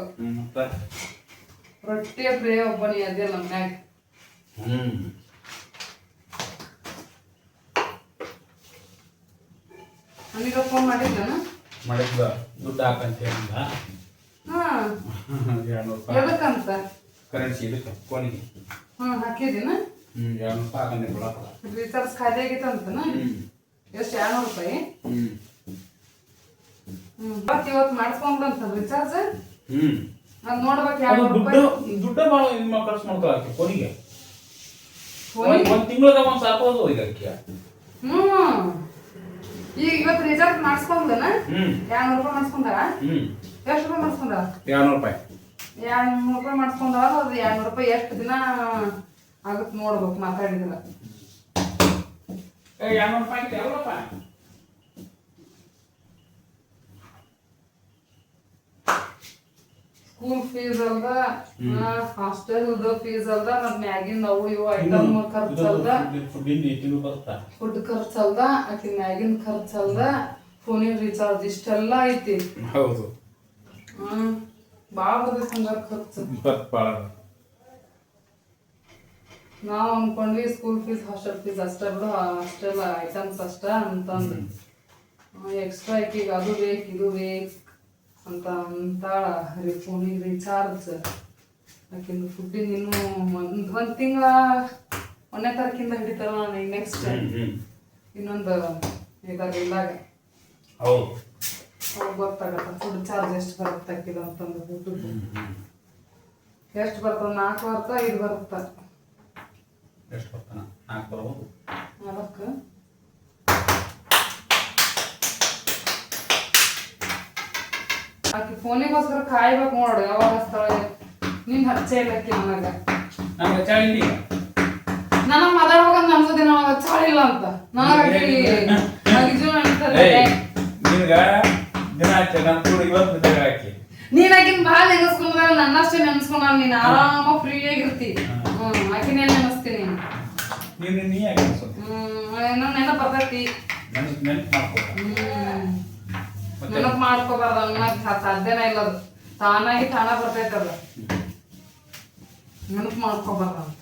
ರೊಟ್ಟಿಯ ಪ್ರಿಯ ಒಬ್ಬನಿ ಅದಿಲ್ಲ ಮ್ಯಾಗ. ಹ್ಮ್. ನನಗೆ ಫೋನ್ ಮಾಡಿದ್ದಾನ? ಮಾಡಿದ್ದ ದುಡ್ಡು ಹಾಕಂತ ಹೇಳಿದ ಹಾ. ಎರಡ್ನೂರು ರೂಪಾಯಿ. ಎದಕ್ಕಂತ? ಕರೆನ್ಸಿ ಇದಕ್ಕೆ ಫೋನಿಗೆ. ಹಾಕಿದಿನ ರೀಚಾರ್ಜ್ ಖಾಲಿ ಆಗಿತ್ತಂತನ ಹ್ಮ್. ಎಷ್ಟು ಎರಡ್ನೂರು ರೂಪಾಯಿ? ಹ್ಮ್. ಹ್ಮ್ ಮತ್ ಇವತ್ತು ಮಾಡಿಸ್ಕೊಂಡ್ರಂತ ರಿಚಾರ್ಜ್ ಹ್ಮ್. ಅದ್ ನೋಡ್ಬೇಕು ಅದು ಎರಡ್ನೂರು ದುಡ್ಡು ರೂಪಾಯಿ. ದುಡ್ಡು ಭಾಳ ಇದು ಖರ್ಚು ಮಾಡ್ತಾರ ಆಕೆ ಫೋನಿಗೆ? ಒಂದ್ ತಿಂಗಳದಾಗ ಒಂದ್ ಸಾಕೋದು ಇದಕ್ಕೆ. ಹ್ಮ್. ಈಗ ಇವತ್ತು ರಿಚಾರ್ಜ್ ಮಾಡಿಸ್ಕೊಂಡನ ಹ್ಮ್. ಎರಡ್ನೂರು ರೂಪಾಯಿ ಮಾಡಿಸ್ಕೊಂಡಾರ? ಹ್ಮ್. ಎಷ್ಟು ರೂಪಾಯಿ ಮಾಡಿಸ್ಕೊಂಡಾರ? ಎರಡ್ನೂರು ರೂಪಾಯಿ. ಎರಡ್ನೂರು ರೂಪಾಯಿ ಮಾಡಿಸ್ಕೊಂಡಾರ ಅದು ಎರಡ್ನೂರು ರೂಪಾಯಿ ಎಷ್ಟು ದಿನ ಆಗತ್ ನೋಡ್ಬೇಕು ಮಾತಾಡಿದ್ರ. ಸ್ಕೂಲ್ ಫೀಸ್ ಅಲ್ದ ಹಾಸ್ಟೆಲ್ ಫೀಸ್ ಅಲ್ದ ಮತ್ ಮ್ಯಾಗಿನ್ ಅವು ಇವು ಐಟಮ್ ಖರ್ಚು ಅಲ್ದ. ಫುಡ್ ಖರ್ಚು ಅಲ್ದ ಆಕಿ ಮ್ಯಾಗಿನ್ ಖರ್ಚು ಅಲ್ದ ಫೋನಿನ ರೀಚಾರ್ಜ್ ಇಷ್ಟೆಲ್ಲ ಐತಿ. ಹೌದು. ಹ್ಮ್. ಭಾಳ ಬರ್ತೈತಿ ಹಂಗಾರ ಖರ್ಚು. ನಾವ್ ಅನ್ಕೊಂಡ್ವಿ ಸ್ಕೂಲ್ ಫೀಸ್ ಹಾಸ್ಟೆಲ್ ಫೀಸ್ ಅಷ್ಟೇ ಬಿಡು ಹಾಸ್ಟೆಲ್ ಐಟಮ್ಸ್ ಅಷ್ಟ ಅಂತಂದು ಎಕ್ಸ್ಟ್ರಾ ಈಗ ಅದು ಬೇಕು ಇದು ಬೇಕು ಅಂತ ಅಂತಾಳ ರೀ ಫೋನಿಗೆ ರೀಚಾರ್ಜ್ ಆಕಿಂದು ಫುಡ್ಡಿಂದ ಇನ್ನೂ ಒಂದು ಒಂದು ತಿಂಗಳ ಒಂದನೇ ತಾರೀಕಿಂದ ಹಿಡಿತಾರ ನಾನು ನೆಕ್ಸ್ಟ್ ಇನ್ನೊಂದು ಇದಾಗ ಇಲ್ಲಾಗ ಅವಾಗ ಗೊತ್ತಾಗತ್ತ ಫುಡ್ ಚಾರ್ಜ್ ಎಷ್ಟು ಬರುತ್ತೆ ಅಂತಂದು. ಹ್ಮ್ ಎಷ್ಟು ಬರ್ತಾವ ನಾಲ್ಕು ಬರ್ತಾ ಐದು ಬರುತ್ತಾ. ಎಷ್ಟು ಬರ್ತಾನ ನಾಲ್ಕು ಬರ್ಬೋದು ನಾಲ್ಕು. ಆಕಿ ಫೋನಿಗೋಸ್ಕರ ಕಾಯ್ಬೇಕು ನೋಡು ಯಾವಾಗ ಸ್ಥಳ ನಿನ್ ಹಚ್ಚೇ ಇಲ್ಲ ಆಕಿ ನನಗ. ನಮ್ಗೆ ಚಳಿ ಇಲ್ಲ. ನನಗ್ ಮಾತಾಡ್ಬೇಕಂತ ಅನ್ಸೋದಿ ಚಳಿ ಇಲ್ಲ ಅಂತ. ನನಗ ನಿನ್ಗ ದಿನ ಕೂಡ ಇವತ್ತು ಹಾಕಿ ನೀನ್ ಆಕಿನ ಭಾಳ ನೆನೆಸ್ಕೊಂಡ್ರ ನನ್ನಷ್ಟೇ ನೆನ್ಸ್ಕೊಂಡ್ರೆ ನೀನ್ ಆರಾಮ ಫ್ರೀ ಆಗಿರ್ತಿ. ಹ್ಮ್ ಆಕಿನೇ ನೆನೆಸ್ತೀನಿ. ನೀನು ನೀ ಅನ್ಸುತ್ತೆ ಹ್ಮ್ ಏನೋ ನೆನಪು ಬರ್ತೈತಿ ನೆನಪು ನೆನಪು ಮಾಡ್ಕೋ ನೆನಪು ಮಾಡ್ಕೋಬಾರ್ದು ಸಾಧ್ಯನೇ ಇಲ್ಲ ಅದು. ತಾನಾಗಿ ತಾನ ಬರ್ತೈತೆ ಅದು. ನೆನಪು ಮಾಡ್ಕೋಬಾರ್ದು ಅಂತ.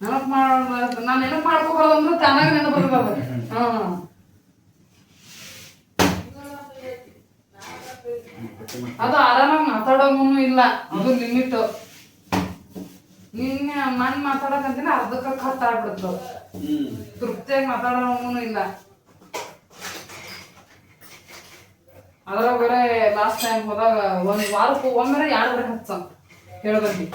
ನೆನಪು ಮಾಡ ನಾನು ನೆನಪು ಮಾಡ್ಕೋಬಾರ್ದು ಅಂದ್ರೆ ತಾನಾಗಿ ನೆನಪು ಬರ್ತದೆ ಹ್ಮ್. ಅದು ಆರಾಮಾಗಿ ಮಾತಾಡೋನು ಇಲ್ಲ. ಅದು ಲಿಮಿಟ್ ನಿನ್ನೆ ಮನ್ ಮಾತಾಡಕಂತೀನಿ ಅರ್ಧಕ್ಕೆ ಕಟ್ ಆಗ್ಬಿಡ್ತು. ತೃಪ್ತಿಯಾಗಿ ಮಾತಾಡೋನು ಇಲ್ಲ. ಅದರ ಬೇರೆ ಲಾಸ್ಟ್ ಟೈಮ್ ಹೋದಾಗ ಒಂದ್ ವಾರಕ್ಕೆ ಒಮ್ಮೆ ಎರಡು ಬರೀ ಹಚ್ಚ ಹೇಳ್ಬಂದಿ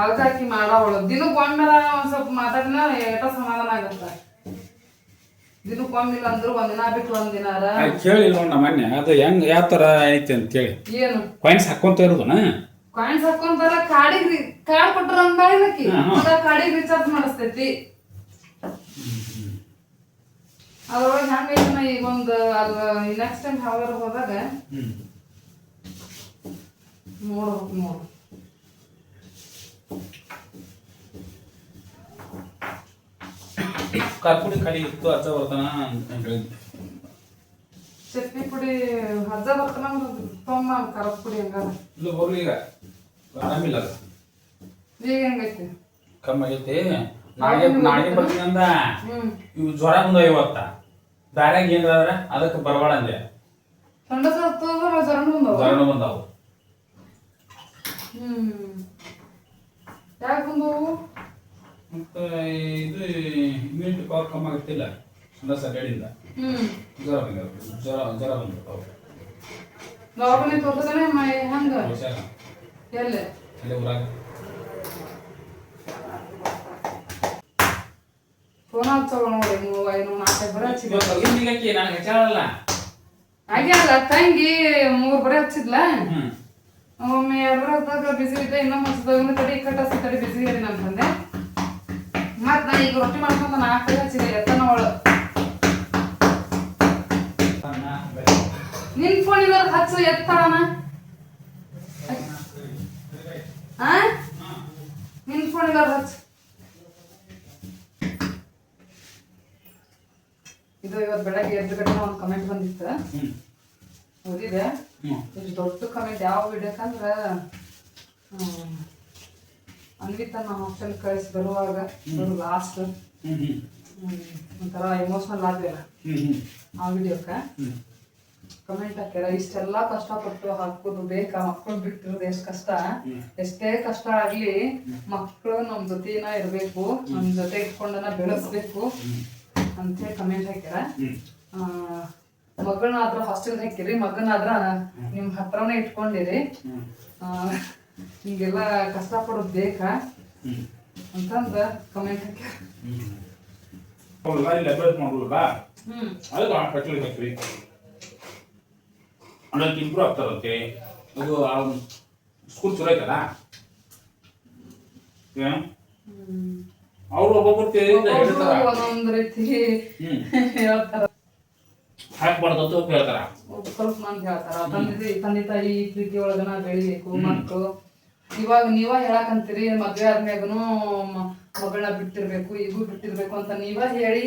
ಅದಕ್ಕಾಕಿ ಮಾಡವಳು ದಿನಕ್ಕೆ ಒಮ್ಮೆ ಒಂದ್ ಸ್ವಲ್ಪ ಮಾತಾಡಿನ ಏಟ ಸಮಾಧಾನ ಆಗತ್ತ. ದಿನಕ್ಕೆ ಒಮ್ಮಿಲ್ಲ ಅಂದ್ರು ಒಂದಿನ ಬಿಟ್ಟು ಒಂದಿನಾರ? ಕೇಳಿ ನೋಡ ಮೊನ್ನೆ ಅದು ಹೆಂಗ್ ಯಾವ ತರ ಐತಿ ಅಂತ ಹೇಳಿ ಏನು? ಕಾಯಿನ್ಸ್ ಹಾಕೊಂತ ಇರೋದನ? ಕಾಯಿನ್ಸ್ ಹಾಕೊಂತಾರ ಕಾಡಿಗೆ ಕಾರ್ಡ್ ಕೊಟ್ರ ಅಂದಾಕಿ. ಕಾಡಿಗೆ ರೀಚಾರ್ಜ್ ಮಾಡಿಸ್ತೈತಿ. ಅದ್ರೊಳಗೆ ಹೆಂಗೈತನ ಈಗ ಒಂದು ಅದು ನೆಕ್ಸ್ಟ್ ಟೈಮ್ ಯಾವಾಗ ಹೋದಾಗ ನೋಡ್ಬೇಕು ನೋಡು. ಕರ್ಪುಡಿ ಕಡಿ ಇತ್ತು ಅಜ್ಜ ಬರ್ತಾನ ಅಂತ ಹೇಳಿದ್ದೆ. ಚಟ್ನಿ ಪುಡಿ ಅಜ್ಜ ಬರ್ತಾನ ತೊಂಬ ಖಾರದ ಪುಡಿ ಹಂಗಾರ ಇಲ್ಲ ಬರ್ಲಿ ಈಗ. ಆರಾಮಿಲ್ಲ ಈಗ ಹೆಂಗೈತಿ? ಕಮ್ಮಿ ಆಗೈತಿ. ನಾಳೆ ನಾಳೆ ಬರ್ತೀನಿ ಅಂದ. ಇವು ಜ್ವರ ಬಂದ ಇವತ್ತ. ದಾರ್ಯಾಗ ಏನಾದ್ರ ಅದಕ್ಕೆ ಬರಬಾಳ ಅಂದೆ. ಜ್ವರ ಬಂದವ ಜ್ವರನು ಬಂದಾವು ಹ್ಮ್ ಯಾಕೆ ಬಂದವು ಮತ್ತೆ ಇದು ಇಮ್ಯುನಿಟಿ ಪವರ್ ಕಮ್ಮಿ ಆಗುತ್ತಿಲ್ಲ ಗಡಿಯಿಂದ ಹ್ಮ್. ಜ್ವರ ಬಂದ ಜ್ವರ ಜ್ವರ ದವಾಖಾನೆ ತೋರ್ಸದಾನೆ ಹಂಗ? ಹುಷಾರ ಎಲ್ಲಿ? ಅಲ್ಲೇ ಊರಾಗ? ಫೋನ್ ಹಚ್ಚವ ನೋಡಿ ಮೂರು ಐನೂರು ನಾಲ್ಕೈದು ಬರೀ ಹಚ್ಚಿದ್ವಿ ಹಿಂದಿಗಕ್ಕೆ ನನಗೆ ಹಾಗೆ ಅಲ್ಲ ತಂಗಿ ಮೂರು ಬರ ಹಚ್ಚಿದ್ಲ? ಒಮ್ಮೆ ಎರಡು ಬರೀ ಹಚ್ಚಿದಾಗ ಬಿಸಿ ಇದ್ದೆ ಇನ್ನೊಮ್ಮೆ ಹಚ್ಚಿದಾಗ ತಡಿ ಕಟ್ಟ ತಡಿ ಬಿಸಿ ಇರಿ ಮತ್ ನಾ ಈಗ ರೊಟ್ಟಿ ಮಾಡ್ಕೊಂತ ನಾಲ್ಕು ಹಚ್ಚಿದೆ ಎತ್ತನ ಅವಳು ನಿನ್ ಫೋನ್ ಇಲ್ಲ ಹಚ್ಚು ಎತ್ತಾಳನ ನಿನ್ ಫೋನ್ ಇಲ್ಲ ಹಚ್ಚು. ಇದು ಇವತ್ತು ಬೆಳಗ್ಗೆ ಎದ್ದು ಗಂಟೆ ಒಂದು ಕಮೆಂಟ್ ಬಂದಿತ್ತು. ಓದಿದೆ. ಹ್ಮ್. ದೊಡ್ಡ ಕಮೆಂಟ್ ಯಾವ ವಿಡಿಯೋಕಂದ್ರೆ ಅನ್ವಿತಾ ನಮ್ಮ ಹಾಸ್ಟೆಲ್ ಕಳಿಸಿ ಬರುವಾಗ ಲಾಸ್ಟ್ ಒಂಥರ ಎಮೋಷನಲ್ ಹ್ಮ್ ಆ ವಿಡಿಯೋಕ್ಕೆ ಕಮೆಂಟ್ ಹಾಕ್ಯಾರ ಇಷ್ಟೆಲ್ಲ ಕಷ್ಟಪಟ್ಟು ಹಾಕೋದು ಬೇಕಾ? ಮಕ್ಕಳು ಬಿಟ್ಟಿರೋದು ಎಷ್ಟು ಕಷ್ಟ. ಎಷ್ಟೇ ಕಷ್ಟ ಆಗ್ಲಿ ಮಕ್ಕಳು ನಮ್ ಜೊತೆನ ಇರಬೇಕು ನಮ್ ಜೊತೆ ಇಟ್ಕೊಂಡನ ಬೆಳೆಸ್ಬೇಕು ಅಂತೇಳಿ ಕಮೆಂಟ್ ಹಾಕ್ಯಾರ. ಮಗಳನ್ನಾದ್ರೂ ಹಾಸ್ಟೆಲ್ ಹಾಕಿರಿ ಮಗನಾದ್ರ ನಿಮ್ ಹತ್ರನೇ ಇಟ್ಕೊಂಡಿರಿ. ಹಿಂಗೆಲ್ಲ ಕಷ್ಟಪಡೋದು ಬೇಕಾ? ಅಂತಂದ ಕಮೆಂಟ್ ಹಾಕ್ಯಾರ. ಅದಕ್ಕೆ ಇಂಪ್ರೂವ್ ಆಗ್ತಾರಂತೆ ಅದು ಸ್ಕೂಲ್ ಚಲೋ ಐತಲ್ಲ? ಹ್ಮ್. ಅವ್ರು ಒಬ್ಬೊಬ್ರು ಹಾಕ್ಬಾರ್ದು ಅಂತ ಹೇಳ್ತಾರ. ಸ್ವಲ್ಪ ಮಂದಿ ಹೇಳ್ತಾರ. ತಂದೆ ತಂದೆ ತಾಯಿ ಪ್ರೀತಿ ಒಳಗನ ಬೆಳಿಬೇಕು ಮಕ್ಕಳು. ಇವಾಗ ನೀವ ಹೇಳಕಂತೀರಿ ಮದ್ವೆ ಆದ್ಮ್ಯಾಗನು ಮಗಳ ಮಗಳನ್ನ ಬಿಟ್ಟಿರ್ಬೇಕು ಈಗೂ ಬಿಟ್ಟಿರ್ಬೇಕು ಅಂತ ನೀವ ಹೇಳಿ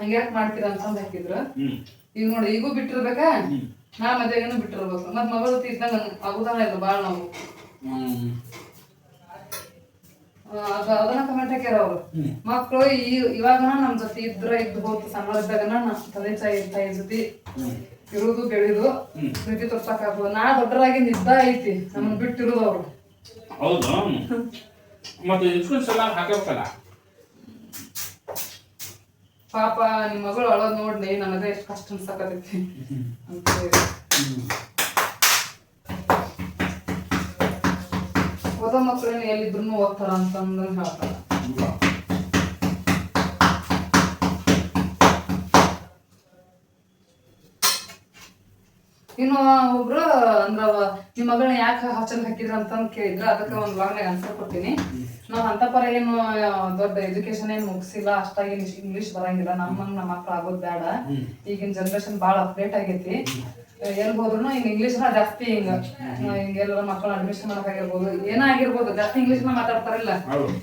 ಹಂಗ್ಯಾಕ್ ಮಾಡ್ತೀರ ಅಂತಂದ್ ಹಾಕಿದ್ರ? ಈಗ ನೋಡಿ ಈಗೂ ಬಿಟ್ಟಿರ್ಬೇಕ? ನಾ ಮದ್ವೆಗೇನು ಬಿಟ್ಟಿರ್ಬೇಕು. ಮತ್ ಮಗಳ ಜೊತೆ ಇದ್ದಂಗ ಆಗುದಾನ ಇಲ್ಲ ಬಾಳ್ ನಾವು. ಅದ ಅದನ್ನ ಕಮೆಂಟ್ ಹಾಕ್ಯಾರ ಅವ್ರು. ಮಕ್ಕಳು ಈ ಇವಾಗನ ನಮ್ ಜೊತೆ ಇದ್ರ ಇದ್ದು ಹೋಗ್ತು ಸಣ್ಣ ಇದ್ದಾಗನ ನಮ್ ತಂದೆ ತಾಯಿ ತಾಯಿ ಜೊತೆ ಇರುದು ಬೆಳೆದು. ಪ್ರೀತಿ ತೋರ್ಸಕ್ ಆಗ್ಬೋದು ನಾ ದೊಡ್ಡರಾಗಿ ನಿದ್ದ ಐತಿ. ನಮ್ಮನ್ನ ಬಿಟ್ಟಿರೋದು ಅವ್ರು ಹೌದು. ಮತ್ತೆ ಇನ್ಶೂರೆನ್ಸ್ ಎಲ್ಲ ಹಾಕಬೇಕಲ್ಲ ಪಾಪ ನಿಮ್ಮ ಮಗಳು ಅಳೋದ್ ನೋಡ್ಲಿ ನನಗೆ ಎಷ್ಟು ಕಷ್ಟ ಅನ್ಸಕತೈತಿ ಅಂತ ಹೇಳಿ. ಓದೋ ಮಕ್ಕಳನ್ನ ಎಲ್ಲಿದ್ರು ಓದ್ತಾರ ಅಂತಂದು ಹೇಳ್ತಾರ ಇನ್ನು ಒಬ್ರು ಅಂದ್ರ ನಿಮ್ ಮಗಳನ್ನ ಯಾಕೆ ಹಾಸ್ಟೆಲ್ ಹಾಕಿದ್ರ ಅಂತ ಕೇಳಿದ್ರ ಅದಕ್ಕೆ ಒಂದ್ ಬ್ಲಾಗ್ನಾಗ ಆನ್ಸರ್ ಕೊಡ್ತೀನಿ. ನಾವ್ ಅಂತ ಪರ ಏನು ದೊಡ್ಡ ಎಜುಕೇಶನ್ ಏನ್ ಮುಗಿಸಿಲ್ಲ ಅಷ್ಟಾಗಿ ಇಂಗ್ಲಿಷ್ ಬರಂಗಿಲ್ಲ. ನಮ್ಮಂಗ್ ನಮ್ಮ ಮಕ್ಳು ಆಗೋದ್ ಬೇಡ. ಈಗಿನ ಜನರೇಷನ್ ಬಾಳ ಅಪ್ಡೇಟ್ ಆಗೈತಿ. ಎಲ್ ಹೋದ್ರು ಹಿಂಗ್ ಇಂಗ್ಲಿಷ್ ಜಾಸ್ತಿ ಹಿಂಗ ಹಿಂಗ ಎಲ್ಲರ ಮಕ್ಕಳ ಅಡ್ಮಿಷನ್ ಮಾಡಕ್ಕಾಗಿರ್ಬೋದು ಏನಾಗಿರ್ಬೋದು ಜಾಸ್ತಿ ಇಂಗ್ಲಿಷ್ನ ಮಾತಾಡ್ತಾರಿಲ್ಲ.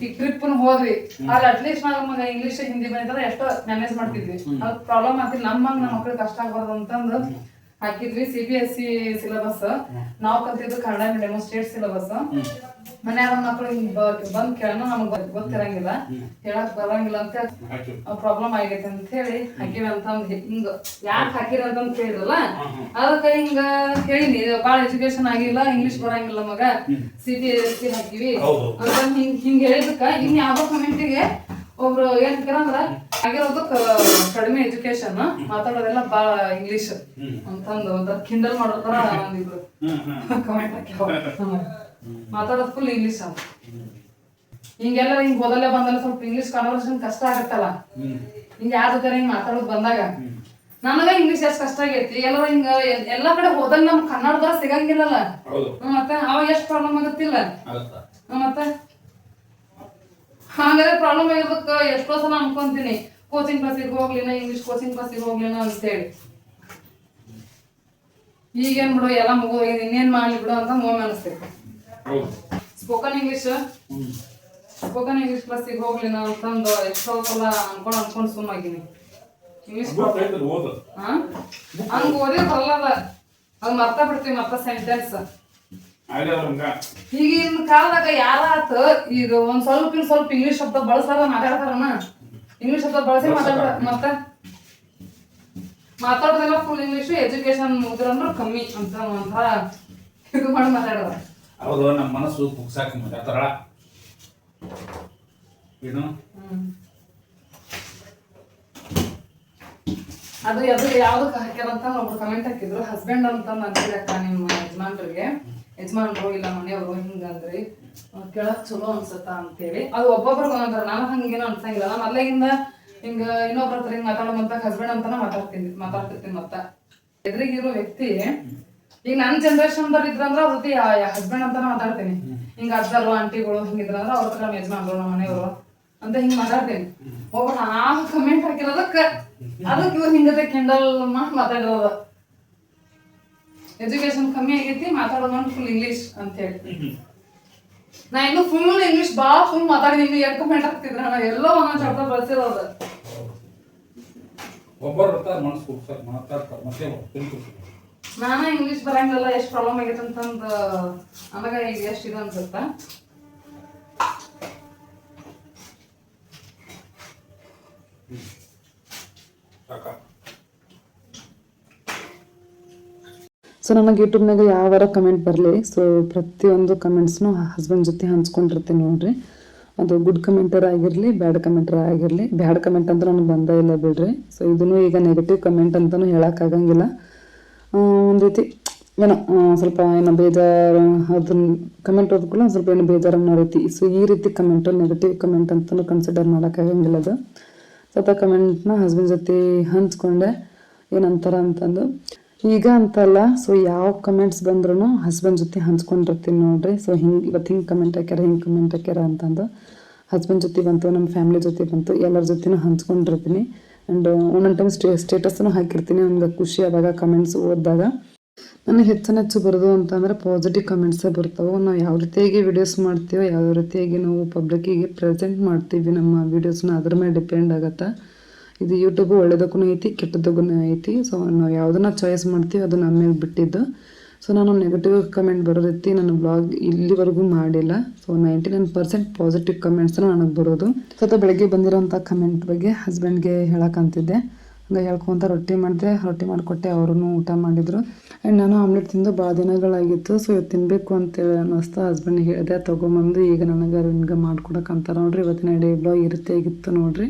ಈ ಟ್ರಿಪ್ ಹೋದ್ವಿ. ಅಲ್ಲಿ ಅಟ್ಲೀಸ್ಟ್ ಮಗ ಇಂಗ್ಲಿಷ್ ಹಿಂದಿ ಬಂದಿದ್ರೆ ಎಷ್ಟೋ ಮ್ಯಾನೇಜ್ ಮಾಡ್ತಿದ್ವಿ. ಅದ್ ಪ್ರಾಬ್ಲಮ್ ಆಗ್ತಿಲ್ಲ. ನಮ್ಮಂಗ್ ನಮ್ಮ ಮಕ್ಳಿಗೆ ಕಷ್ಟ ಆಗ್ಬಾರ್ದು ಅಂತಂದು ಹಾಕಿದ್ವಿ C B S C syllabus ನಾವು ಕಲ್ತಿದ್ದು ಕನ್ನಡ ಮೀಡಿಯಂ ಸ್ಟೇಟ್ ಸಿಲೆಬಸ್ ಮನ್ಯಾಗ ಮಕ್ಕಳು ಹಿಂಗ್ ಬಂದ್ ಕೇಳೋಣ ನಮಗ್ ಗೊತ್ತಿರಂಗಿಲ್ಲ. ಹೇಳಕ್ ಬರಂಗಿಲ್ಲ ಅಂತ ಪ್ರಾಬ್ಲಮ್ ಆಗೈತೆ ಅಂತ ಹೇಳಿ ಹಾಕಿವಿ ಅಂತ ಹಿಂಗ ಯಾಕೆ ಹಾಕಿರ ಅಂತ ಹೇಳಿದ್ರಲ್ಲ ಅದಕ್ಕೆ ಹಿಂಗ ಹೇಳಿನಿ ಬಾಳ ಎಜುಕೇಶನ್ ಆಗಿಲ್ಲ ಇಂಗ್ಲಿಷ್ ಬರಂಗಿಲ್ಲ ಮಗ. ಸಿ ಬಿ ಎಸ್ ಸಿ ಹಾಕಿವಿ. ಅಂತ ಹಿಂಗ್ ಹಿಂಗ್ ಹೇಳಿದಕ್ಕ ಇನ್ ಯಾವ ಕಮೆಂಟಿಗೆ ಒಬ್ರು ಏನ್ ಅಂದ್ರ ಆಗಿರೋದು ಕಡಿಮೆ ಎಜುಕೇಶನ್ ಮಾತಾಡೋದೆಲ್ಲ ಬಾಳ ಇಂಗ್ಲಿಷ್ ಅಂತಂದು ಒಂದ್ ಕಿಂಡಲ್ ಮಾಡೋ ತರ ಒಂದಿಬ್ರು. ಕಮೆಂಟ್ ಹಾಕ್ಯಾವ ಮಾತಾಡೋದು ಫುಲ್ ಇಂಗ್ಲಿಷ್ ಅಂತ ಹಿಂಗೆಲ್ಲ ಹಿಂಗ್ ಓದಲ್ಲೇ ಬಂದಲ್ಲ ಸ್ವಲ್ಪ ಇಂಗ್ಲಿಷ್ ಕಾನ್ವರ್ಸೇಷನ್ ಕಷ್ಟ ಆಗತ್ತಲ್ಲ. ಹಿಂಗ ಯಾರ ತರ ಹಿಂಗ್ ಮಾತಾಡೋದು ಬಂದಾಗ ನನಗ ಇಂಗ್ಲಿಷ್ ಎಷ್ಟು ಕಷ್ಟ ಆಗೈತಿ. ಎಲ್ಲರೂ ಹಿಂಗ ಎಲ್- ಎಲ್ಲಾ ಕಡೆ ಹೋದಾಗ ನಮ್ ಕನ್ನಡದ ಸಿಗಂಗಿಲ್ಲಲ್ಲ. ಮತ್ತೆ ಅವಾಗ ಎಷ್ಟ್ ಪ್ರಾಬ್ಲಮ್ ಆಗತ್ತಿಲ್ಲ. ಮತ್ತೆ? ಹಾಗಾದ್ರೆ ಪ್ರಾಬ್ಲಮ್ ಆಗಿರ್ಬೇಕು ಎಷ್ಟೋ ಸಲ ಅನ್ಕೊಂತೀನಿ. ಕೋಚಿಂಗ್ ಕ್ಲಾಸಿಗೆ ಹೋಗ್ಲಿನ ಇಂಗ್ಲಿಷ್ ಕೋಚಿಂಗ್ ಕ್ಲಾಸಿಗೆ ಹೋಗ್ಲಿನ ಅಂತೇಳಿ. ಈಗೇನ್ ಬಿಡು ಎಲ್ಲ ಮುಗಿದೋಗಿದೆ. ಇನ್ನೇನ್ ಮಾಡ್ಲಿ ಬಿಡು ಅಂತ ಮೋಮ್ ಅನಿಸ್ತೈತಿ ಸ್ಪೋಕನ್ ಇಂಗ್ಲಿಷ್ ಸ್ಪೋಕನ್ ಇಂಗ್ಲಿಷ್ ಕ್ಲಾಸಿಗೆ ಹೋಗ್ಲಿನ ಅಂತಂದು ಎಷ್ಟೋ ಸಲ ಅನ್ಕೊಂಡು ಅನ್ಕೊಂಡ್ ಸುಮ್ಮಾಗಿನಿ. ಇಂಗ್ಲಿಷ್ ಹಂಗ ಓದಿ ಬರಲ್ಲ ಮರ್ತಾ ಬಿಡ್ತೀವಿ ಮತ್ತ ಸೆಂಟೆನ್ಸ್ ಈಗಿನ ಕಾಲದಾಗ ಯಾರ ಆತ ಈಗ ಒಂದ್ ಸ್ವಲ್ಪ ಇನ್ ಸ್ವಲ್ಪ ಇಂಗ್ಲಿಷ್ ಶಬ್ದ ಬಳಸಾರ ಮಾತಾಡ್ತಾರನ? ಇಂಗ್ಲಿಷ್ ಶಬ್ದ ಬಳಸಿ ಮಾತಾಡ್ತಾರ. ಮತ್ತ? ಮಾತಾಡೋದೆಲ್ಲ ಫುಲ್ ಇಂಗ್ಲಿಷ್ ಎಜುಕೇಶನ್ ಮುಗಿದ್ರಂದ್ರ ಕಮ್ಮಿ ಅಂತ ಅಂತ ಇದು ಮಾಡಿ ಮಾತಾಡೋದ. ಹೌದು ನಮ್ಮ ಮನಸ್ಸು ಬುಕ್ಸಾಕ ಮಾತಾಡ್ತಾರ ಏನು? ಅದು ಅದು ಯಾವ್ದಕ್ಕೆ ಹಾಕ್ಯಾರ ಅಂತ ಒಬ್ರು ಕಮೆಂಟ್ ಹಾಕಿದ್ರು. ಹಸ್ಬೆಂಡ್ ಅಂತ ಅಂತಿರಕ್ಕ ನಿಮ್ಮ ಯಜಮಾನ್ರಿಗೆ. ಯಜಮಾನ್ರು ಇಲ್ಲ ಮನೆಯವರು ಹಿಂಗಂದ್ರಿ ಕೇಳಕ್ ಚಲೋ ಅನ್ಸತ್ತ ಅಂತೇಳಿ. ಅದು ಒಬ್ಬೊಬ್ರಿಗೆ ಒಂದೊಂದ್ರ ನಾನು ಹಂಗೇನೋ ಅನ್ಸಂಗಿಲ್ಲ. ನಾನು ಅಲ್ಲಿಂದ ಹಿಂಗ ಇನ್ನೊಬ್ರ ಹತ್ರ ಹಿಂಗ್ ಮಾತಾಡೋ ಅಂತ ಹಸ್ಬೆಂಡ್ ಅಂತಾನ ಮಾತಾಡ್ತೀನಿ, ಮಾತಾಡ್ತಿರ್ತೀನಿ ಮತ್ತ. ಎದುರಿಗಿರೋ ವ್ಯಕ್ತಿ, ಈಗ ನನ್ನ ಜನರೇಷನ್ ಇದ್ರಂದ್ರ ಅವ್ರ ಜೊತೆ ಹಸ್ಬೆಂಡ್ ಅಂತಾನ ಮಾತಾಡ್ತೀನಿ. ಹಿಂಗ ಅಜ್ಜರು, ಆಂಟಿಗಳು ಹಿಂಗಿದ್ರಂದ್ರ ಅವ್ರ ಹತ್ರ ನಮ್ಮ ಯಜಮಾನ್ರು, ನಮ್ಮ ಮನೆಯವರು ಅಂತ ಹಿಂಗ್ ಮಾತಾಡ್ತೀನಿ. ಒಬ್ಬ ಆ ಕಮೆಂಟ್ ಹಾಕಿರೋದಕ್ಕ, ಅದಕ್ಕೆ ಇವ್ರು ಹಿಂಗದೆ ಕೆಂಡಲ್ ಮಾಡಿ ಮಾತಾಡಿರೋದು. ಎಜುಕೇಶನ್ ಕಮ್ಮಿ ಆಗೈತಿ ಮಾತಾಡೋದು ಫುಲ್ ಇಂಗ್ಲಿಷ್ ಅಂತ ಹೇಳಿ ನಾ ಇನ್ನು ಫುಲ್ ಇಂಗ್ಲಿಷ್ ಭಾಳ ಫುಲ್ ಮಾತಾಡಿದೀನಿ ಎರಡು ಕಮೆಂಟ್ ಹಾಕ್ತಿದ್ರ ನಾ ಎಲ್ಲೋ ಒಂದೊಂದು ಶಬ್ದ ಬಳಸಿರೋದು ಒಬ್ಬರು ಮನಸ್ಸು ಕುಗ್ಸಾಕ ಮಾತಾಡ್ತಾರೆ ಮತ್ತೆ ನಾನ ಇಂಗ್ಲಿಷ್ ಬರಂಗಿಲ್ಲ ಎಷ್ಟು ಪ್ರಾಬ್ಲಮ್ ಆಗೈತೆ ಅಂತಂದು ನನಗೆ ಈಗ ಎಷ್ಟು ಇದು ಅನ್ಸುತ್ತೆ? ಸೊ ನನಗೆ ಯೂಟ್ಯೂಬ್ನಾಗ ಯಾವಾರ ಕಮೆಂಟ್ ಬರಲಿ? ಸೊ ಪ್ರತಿಯೊಂದು ಕಮೆಂಟ್ಸ್ನು ಹಸ್ಬೆಂಡ್ ಜೊತೆ ಹಂಚ್ಕೊಂಡಿರ್ತೀನಿ ನೋಡ್ರಿ. ಅದು ಗುಡ್ ಕಮೆಂಟರ್ ಆಗಿರಲಿ ಬ್ಯಾಡ್ ಕಮೆಂಟರ್ ಆಗಿರಲಿ. ಬ್ಯಾಡ್ ಕಮೆಂಟ್ ಅಂತ ನನಗೆ ಬಂದೇ ಇಲ್ಲ ಬಿಡ್ರಿ. ಸೊ ಇದನ್ನು ಈಗ ನೆಗೆಟಿವ್ ಕಮೆಂಟ್ ಅಂತಲೂ ಹೇಳೋಕ್ಕಾಗಂಗಿಲ್ಲ ಒಂದು ರೀತಿ ಏನೋ ಸ್ವಲ್ಪ ಏನೋ ಬೇಜಾರು ಅದನ್ನ ಕಮೆಂಟ್ ಓದ್ಕೊಳ್ಳೋ ಒಂದು ಸ್ವಲ್ಪ ಏನೋ ಬೇಜಾರು ಅನ್ನೋ ರೀತಿ. ಸೊ ಈ ರೀತಿ ಕಮೆಂಟು ನೆಗೆಟಿವ್ ಕಮೆಂಟ್ ಅಂತಲೂ ಕನ್ಸಿಡರ್ ಮಾಡೋಕ್ಕಾಗಂಗಿಲ್ಲ ಅದು. ಸ್ವಲ್ಪ ಕಮೆಂಟ್ನ ಹಸ್ಬೆಂಡ್ ಜೊತೆ ಹಂಚ್ಕೊಂಡೆ. ಏನಂತಾರ ಅಂತಂದು. ಈಗ ಅಂತಲ್ಲ ಸೊ ಯಾವ ಕಮೆಂಟ್ಸ್ ಬಂದ್ರೂ ಹಸ್ಬೆಂಡ್ ಜೊತೆ ಹಂಚ್ಕೊಂಡಿರ್ತೀನಿ ನೋಡ್ರಿ. ಸೊ ಹಿಂಗೆ ಇವತ್ತು ಹಿಂಗೆ ಕಮೆಂಟ್ ಹಾಕ್ಯಾರ, ಹಿಂಗೆ ಕಮೆಂಟ್ ಹಾಕ್ಯಾರ ಅಂತಂದು ಹಸ್ಬೆಂಡ್ ಜೊತೆ ಬಂತು ನಮ್ಮ ಫ್ಯಾಮಿಲಿ ಜೊತೆ ಬಂತು, ಎಲ್ಲರ ಜೊತೆನೂ ಹಂಚ್ಕೊಂಡಿರ್ತೀನಿ. ಆ್ಯಂಡ್ ಒಂದೊಂದು ಟೈಮ್ ಸ್ಟೇ ಸ್ಟೇಟಸ್ನು ಹಾಕಿರ್ತೀನಿ, ನನಗೆ ಖುಷಿ ಆದಾಗ ಕಮೆಂಟ್ಸ್ ಓದಿದಾಗ. ನನಗೆ ಹೆಚ್ಚಿನ ಹೆಚ್ಚು ಬರೋದು ಅಂತಂದರೆ ಪಾಸಿಟಿವ್ ಕಮೆಂಟ್ಸೇ ಬರ್ತವೆ. ನಾವು ಯಾವ ರೀತಿಯಾಗಿ ವಿಡಿಯೋಸ್ ಮಾಡ್ತೀವೋ, ಯಾವ ರೀತಿಯಾಗಿ ನಾವು ಪಬ್ಲಿಕ್ಕಿಗೆ ಪ್ರೆಸೆಂಟ್ ಮಾಡ್ತೀವಿ ನಮ್ಮ ವೀಡಿಯೋಸ್ನ ಅದ್ರ ಮೇಲೆ ಡಿಪೆಂಡ್ ಆಗತ್ತೆ. ಇದು ಯೂಟ್ಯೂಬ್ ಒಳ್ಳೇದಕ್ಕೂ ಐತಿ, ಕೆಟ್ಟದಕ್ಕೂ ಐತಿ. ಸೊ ನಾವು ಯಾವುದನ್ನ ಚಾಯ್ಸ್ ಮಾಡ್ತೀವಿ ಅದು ನಮ್ಮ ಮೇಲೆ ಬಿಟ್ಟಿದ್ದು. ಸೊ ನಾನು ನೆಗೆಟಿವ್ ಕಮೆಂಟ್ ಬರೋ ರೀತಿ ನನ್ನ ಬ್ಲಾಗ್ ಇಲ್ಲಿವರೆಗೂ ಮಾಡಿಲ್ಲ. So ninety nine percent positive ಕಮೆಂಟ್ಸ್ನ ನನಗೆ ಬರೋದು. ಸ್ವಲ್ಪ ಬೆಳಗ್ಗೆ ಬಂದಿರೋಂಥ ಕಮೆಂಟ್ ಬಗ್ಗೆ ಹಸ್ಬೆಂಡ್ಗೆ ಹೇಳೋಕ್ಕಂತಿದ್ದೆ ಹಂಗೆ ಹೇಳ್ಕೊಂತ ರೊಟ್ಟಿ ಮಾಡಿದೆ ರೊಟ್ಟಿ ಮಾಡಿಕೊಟ್ಟೆ ಅವರು ಊಟ ಮಾಡಿದರು. ಆ್ಯಂಡ್ ನಾನು ಆಮ್ಲೆಟ್ ತಿಂದು ಭಾಳ ದಿನಗಳಾಗಿತ್ತು. ಸೊ ಇವತ್ತು ತಿನ್ನಬೇಕು ಅಂತೇಳಿ ಅನ್ನಿಸ್ತು ಹಸ್ಬೆಂಡ್ಗೆ ಹೇಳಿದೆ. ತೊಗೊಂಬಂದು ಈಗ ನನಗೆ ಹಿಂಗೆ ಮಾಡ್ಕೊಡಕ್ಕಂತ ನೋಡ್ರಿ. ಇವತ್ತಿನ ಡೇ ಬ್ಲಾಗ್ ಇರುತ್ತೆ ಆಗಿತ್ತು ನೋಡ್ರಿ.